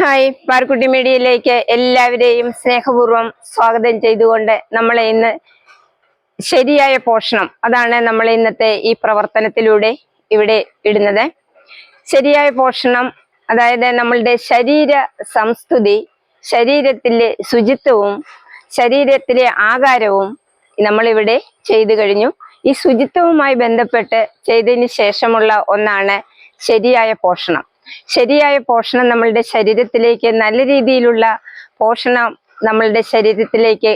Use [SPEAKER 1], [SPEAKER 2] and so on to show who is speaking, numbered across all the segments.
[SPEAKER 1] Hi Parukutty മീഡിയയിലേക്ക് എല്ലാവരെയും സ്നേഹപൂർവം സ്വാഗതം ചെയ്തുകൊണ്ട് നമ്മളെ ഇന്ന് ശരിയായ പോഷണം അതാണ് നമ്മൾ ഇന്നത്തെ ഈ പ്രവർത്തനത്തിലൂടെ ഇവിടെ ഇടുന്നത്. ശരിയായ പോഷണം അതായത് നമ്മളുടെ ശരീര സംസ്തുതി ശരീരത്തിലെ ശുചിത്വവും ശരീരത്തിലെ ആകാരവും നമ്മളിവിടെ ചെയ്തു കഴിഞ്ഞു. ഈ ശുചിത്വവുമായി ബന്ധപ്പെട്ട് ചെയ്തതിന് ശേഷമുള്ള ഒന്നാണ് ശരിയായ പോഷണം. ശരിയായ പോഷണം നമ്മളുടെ ശരീരത്തിലേക്ക് നല്ല രീതിയിലുള്ള പോഷണം നമ്മളുടെ ശരീരത്തിലേക്ക്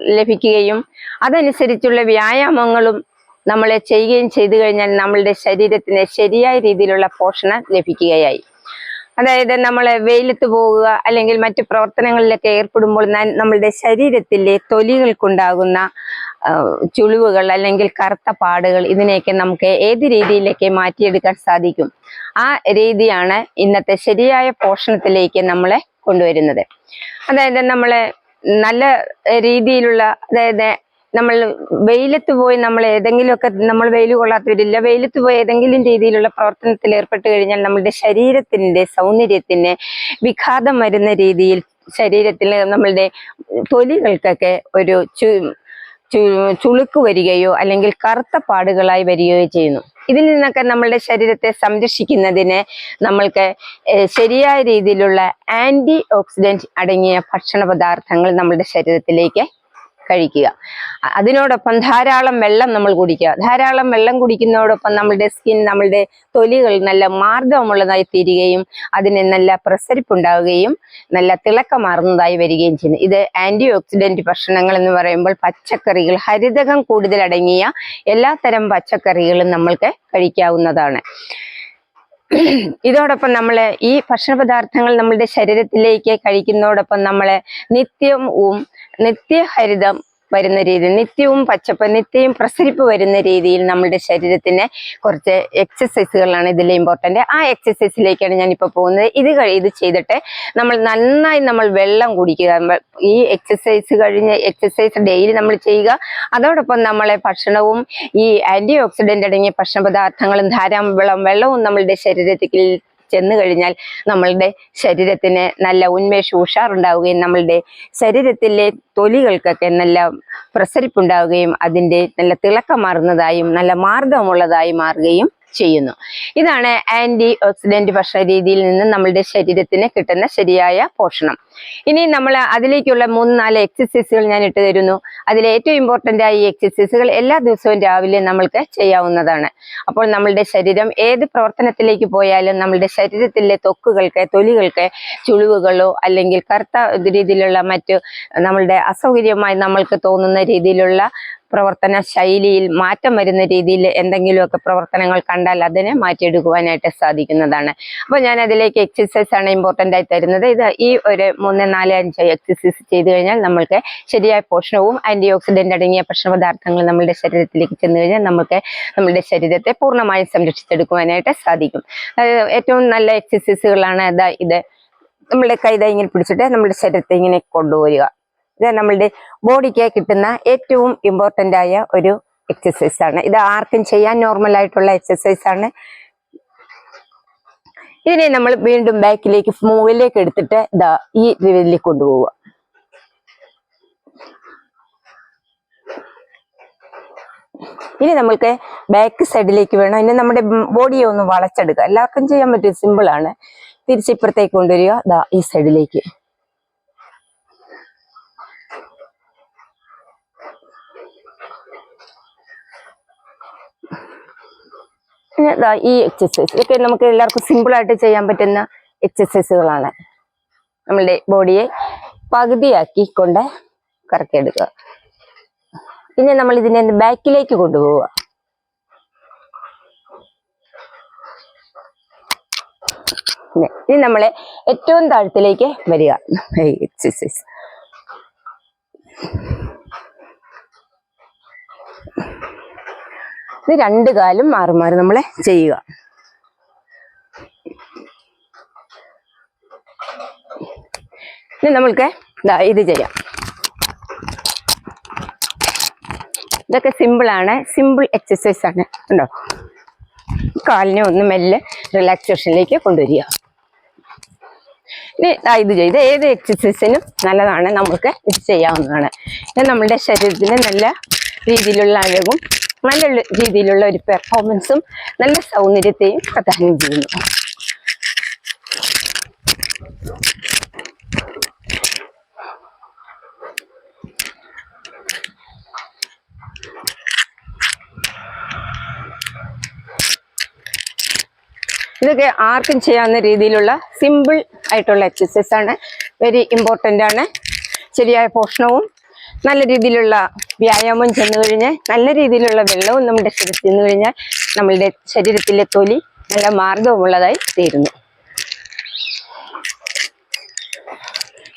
[SPEAKER 1] ലഭിക്കുകയും അതനുസരിച്ചുള്ള വ്യായാമങ്ങളും നമ്മൾ ചെയ്യുകയും ചെയ്തു കഴിഞ്ഞാൽ നമ്മളുടെ ശരീരത്തിന് ശരിയായ രീതിയിലുള്ള പോഷണം ലഭിക്കുകയായി. അതായത് നമ്മൾ വെയിലത്ത് പോവുക അല്ലെങ്കിൽ മറ്റു പ്രവർത്തനങ്ങളിലൊക്കെ ഏർപ്പെടുമ്പോൾ നമ്മളുടെ ശരീരത്തിലെ തൊലികൾക്കുണ്ടാകുന്ന ചുളിവുകൾ അല്ലെങ്കിൽ കറുത്ത പാടുകൾ ഇതിനെയൊക്കെ നമുക്ക് ഏത് രീതിയിലേക്ക് മാറ്റിയെടുക്കാൻ സാധിക്കും? ആ രീതിയാണ് ഇന്നത്തെ ശരിയായ പോഷണത്തിലേക്ക് നമ്മളെ കൊണ്ടുവരുന്നത്. അതായത് നമ്മളെ നല്ല രീതിയിലുള്ള അതായത് നമ്മൾ വെയിലത്ത് പോയി നമ്മൾ ഏതെങ്കിലുമൊക്കെ നമ്മൾ വെയിൽ കൊള്ളാത്തവരില്ല വെയിലത്ത് പോയി ഏതെങ്കിലും രീതിയിലുള്ള പ്രവർത്തനത്തിൽ ഏർപ്പെട്ട് കഴിഞ്ഞാൽ നമ്മളുടെ ശരീരത്തിന്റെ സൗന്ദര്യത്തിന് വിഘാതം വരുന്ന രീതിയിൽ ശരീരത്തിൽ നമ്മളുടെ തൊലികൾക്കൊക്കെ ഒരു ചു- ചുളുക്ക് വരികയോ അല്ലെങ്കിൽ കറുത്ത പാടുകളായി വരികയോ ചെയ്യുന്നു. ഇതിൽ നിന്നൊക്കെ നമ്മളുടെ ശരീരത്തെ സംരക്ഷിക്കുന്നതിന് നമ്മൾക്ക് ശരിയായ രീതിയിലുള്ള ആന്റി ഓക്സിഡന്റ് അടങ്ങിയ ഭക്ഷണ പദാർത്ഥങ്ങൾ നമ്മളുടെ ശരീരത്തിലേക്ക് കഴിക്കുക. അതിനോടൊപ്പം ധാരാളം വെള്ളം നമ്മൾ കുടിക്കുക. ധാരാളം വെള്ളം കുടിക്കുന്നതോടൊപ്പം നമ്മളുടെ സ്കിൻ നമ്മളുടെ തൊലികൾ നല്ല മാർഗമുള്ളതായി തീരുകയും അതിന് നല്ല പ്രസരിപ്പുണ്ടാവുകയും നല്ല തിളക്കമാർന്നതായി വരികയും ചെയ്യുന്നു. ഇത് ആന്റി ഓക്സിഡന്റ് ഭക്ഷണങ്ങൾ എന്ന് പറയുമ്പോൾ പച്ചക്കറികൾ ഹരിതകം കൂടുതലടങ്ങിയ എല്ലാത്തരം പച്ചക്കറികളും നമ്മൾക്ക് കഴിക്കാവുന്നതാണ്. ഇതോടൊപ്പം നമ്മൾ ഈ ഭക്ഷണ പദാർത്ഥങ്ങൾ നമ്മളുടെ ശരീരത്തിലേക്ക് കഴിക്കുന്നതോടൊപ്പം നമ്മൾ നിത്യവും നിത്യഹരിതം വരുന്ന രീതി നിത്യവും പച്ചപ്പ് നിത്യവും പ്രസരിപ്പ് വരുന്ന രീതിയിൽ നമ്മുടെ ശരീരത്തിന് കുറച്ച് എക്സസൈസുകളാണ് ഇതിൽ ഇമ്പോർട്ടന്റ് ആ എക്സസൈസിലേക്കാണ് ഞാനിപ്പോൾ പോകുന്നത്. ഇത് ഇത് ചെയ്തിട്ട് നമ്മൾ നന്നായി നമ്മൾ വെള്ളം കുടിക്കുക. ഈ എക്സസൈസ് കഴിഞ്ഞ് എക്സസൈസ് ഡെയിലി നമ്മൾ ചെയ്യുക. അതോടൊപ്പം നമ്മളെ ഭക്ഷണവും ഈ ആന്റി ഓക്സിഡന്റ് അടങ്ങിയ ഭക്ഷണ പദാർത്ഥങ്ങളും ധാരാളം വെള്ളം വെള്ളവും നമ്മളുടെ ശരീരത്തിൽ ചെന്ന് കഴിഞ്ഞാൽ നമ്മളുടെ ശരീരത്തിന് നല്ല ഉന്മേഷം ഉഷാറുണ്ടാവുകയും നമ്മളുടെ ശരീരത്തിലെ തൊലികൾക്കൊക്കെ നല്ല പ്രസരിപ്പുണ്ടാവുകയും അതിന്റെ നല്ല തിളക്കമാർന്നതായും നല്ല മാർഗമുള്ളതായി മാറുകയും ചെയ്യുന്നു. ഇതാണ് ആന്റി ഓക്സിഡന്റ് ഭക്ഷണ രീതിയിൽ നിന്ന് നമ്മളുടെ ശരീരത്തിന് കിട്ടുന്ന ശരിയായ പോഷണം. ഇനി നമ്മൾ അതിലേക്കുള്ള മൂന്ന് നാല് എക്സസൈസുകൾ ഞാൻ ഇട്ട് തരുന്നു. അതിൽ ഏറ്റവും ഇമ്പോർട്ടന്റ് ആയ ഈ എക്സസൈസുകൾ എല്ലാ ദിവസവും രാവിലെ നമ്മൾക്ക് ചെയ്യാവുന്നതാണ്. അപ്പോൾ നമ്മളുടെ ശരീരം ഏത് പ്രവർത്തനത്തിലേക്ക് പോയാലും നമ്മളുടെ ശരീരത്തിലെ തൊക്കുകൾക്ക് തൊലികൾക്ക് ചുളിവുകളോ അല്ലെങ്കിൽ കറുത്ത രീതിയിലുള്ള മറ്റു നമ്മളുടെ അസൗകര്യമായി നമ്മൾക്ക് തോന്നുന്ന രീതിയിലുള്ള പ്രവർത്തന ശൈലിയിൽ മാറ്റം വരുന്ന രീതിയിൽ എന്തെങ്കിലുമൊക്കെ പ്രവർത്തനങ്ങൾ കണ്ടാൽ അതിനെ മാറ്റിയെടുക്കുവാനായിട്ട് സാധിക്കുന്നതാണ്. അപ്പോൾ ഞാൻ അതിലേക്ക് എക്സസൈസ് ആണ് ഇമ്പോർട്ടന്റ് ആയി തരുന്നത്. ഇത് ഈ ഒരു മൂന്ന് നാല് അഞ്ച് എക്സസൈസ് ചെയ്ത് കഴിഞ്ഞാൽ നമ്മൾക്ക് ശരിയായ പോഷണവും ആന്റി ഓക്സിഡന്റ് അടങ്ങിയ ഭക്ഷണ പദാർത്ഥങ്ങൾ നമ്മുടെ ശരീരത്തിലേക്ക് ചെന്ന് കഴിഞ്ഞാൽ നമുക്ക് നമ്മുടെ ശരീരത്തെ പൂർണമായും സംരക്ഷിച്ചെടുക്കുവാനായിട്ട് സാധിക്കും. ഏറ്റവും നല്ല എക്സസൈസുകളാണ് ഇതാ. നമ്മുടെ കൈത ഇങ്ങനെ പിടിച്ചിട്ട് നമ്മുടെ ശരീരത്തെ ഇങ്ങനെ കൊണ്ടുവരിക. ഇത് നമ്മളുടെ ബോഡിക്ക് കിട്ടുന്ന ഏറ്റവും ഇമ്പോർട്ടന്റ് ആയ ഒരു എക്സസൈസ് ആണ്. ഇത് ആർക്കും ചെയ്യാൻ നോർമൽ ആയിട്ടുള്ള എക്സസൈസ് ആണ്. ഇതിനെ നമ്മൾ വീണ്ടും ബാക്കിലേക്ക് മൂവിലേക്ക് എടുത്തിട്ട് ഇതാ ഈ രീതിയിൽ കൊണ്ടുപോവുക. ഇനി നമ്മൾക്ക് ബാക്ക് സൈഡിലേക്ക് വേണം. ഇനി നമ്മുടെ ബോഡിയെ ഒന്ന് വളച്ചെടുക്കുക. എല്ലാവർക്കും ചെയ്യാൻ പറ്റും ആണ്. തിരിച്ചിപ്പുറത്തേക്ക് കൊണ്ടുവരിക. ദാ ഈ സൈഡിലേക്ക് ഈ എക്സസൈസ് ഇതൊക്കെ നമുക്ക് എല്ലാവർക്കും സിമ്പിൾ ആയിട്ട് ചെയ്യാൻ പറ്റുന്ന എക്സസൈസുകളാണ് നമ്മളുടെ ബോഡിയെ പകുതിയാക്കി കൊണ്ട് കറക്കിയെടുക്കുക. പിന്നെ നമ്മൾ ഇതിനെ ബാക്കിലേക്ക് കൊണ്ടുപോവുക. ഇനി നമ്മളെ ഏറ്റവും താഴത്തിലേക്ക് വരിക. എക്സസൈസ് ഇത് രണ്ട് കാലും മാറി മാറി നമ്മളെ ചെയ്യുക. ഇനി നമ്മൾക്ക് ഇത് ചെയ്യാം. ഇതൊക്കെ സിമ്പിൾ ആണ്. സിമ്പിൾ എക്സസൈസ് ആണ്. ഉണ്ടോ കാലിനെ ഒന്ന് മെല്ലെ റിലാക്സേഷനിലേക്ക് കൊണ്ടുവരിക. ഇനി ഇത് ചെയ്ത് ഏത് എക്സസൈസിനും നല്ലതാണ്. നമുക്ക് ഇത് ചെയ്യാവുന്നതാണ്. ഇത് നമ്മുടെ ശരീരത്തിന് നല്ല രീതിയിലുള്ള അഴകും നല്ല രീതിയിലുള്ള ഒരു പെർഫോമൻസും നല്ല സൗന്ദര്യത്തെയും പ്രദാനം ചെയ്യുന്നു. ഇതൊക്കെ ആർക്കും ചെയ്യാവുന്ന രീതിയിലുള്ള സിമ്പിൾ ആയിട്ടുള്ള എക്സസൈസ് ആണ്. വെരി ഇമ്പോർട്ടന്റ് ആണ്. ശരിയായ പോഷണവും നല്ല രീതിയിലുള്ള വ്യായാമം ചെന്നു കഴിഞ്ഞാൽ നല്ല രീതിയിലുള്ള വെള്ളവും നമ്മുടെ ശരീരത്തിൽ നിന്ന് കഴിഞ്ഞാൽ നമ്മളുടെ ശരീരത്തിലെ തൊലി നല്ല മാർഗവുമുള്ളതായി തീരുന്നു.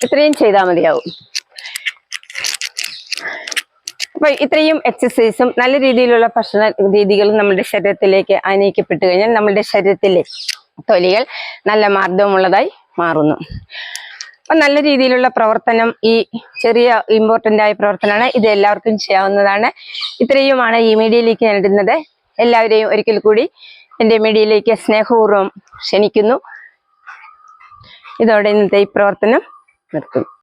[SPEAKER 1] ഇത്രയും ചെയ്താൽ മതിയാവും. അപ്പൊ ഇത്രയും എക്സസൈസും നല്ല രീതിയിലുള്ള ഭക്ഷണ രീതികളും നമ്മുടെ ശരീരത്തിലേക്ക് ആനയിക്കപ്പെട്ടു കഴിഞ്ഞാൽ നമ്മുടെ ശരീരത്തിലെ തൊലികൾ നല്ല മാർദ്ദവമുള്ളതായി മാറുന്നു. അപ്പൊ നല്ല രീതിയിലുള്ള പ്രവർത്തനം ഈ ചെറിയ ഇമ്പോർട്ടന്റ് ആയ പ്രവർത്തനമാണ്. ഇത് എല്ലാവർക്കും ചെയ്യാവുന്നതാണ്. ഇത്രയുമാണ് ഈ മീഡിയയിലേക്ക് നേടുന്നത് എല്ലാവരെയും ഒരിക്കൽ കൂടി എന്റെ മീഡിയയിലേക്ക് സ്നേഹപൂർവം ക്ഷണിക്കുന്നു. ഇതോടെ ഇന്നത്തെ ഈ പ്രവർത്തനം നിർത്തുന്നു.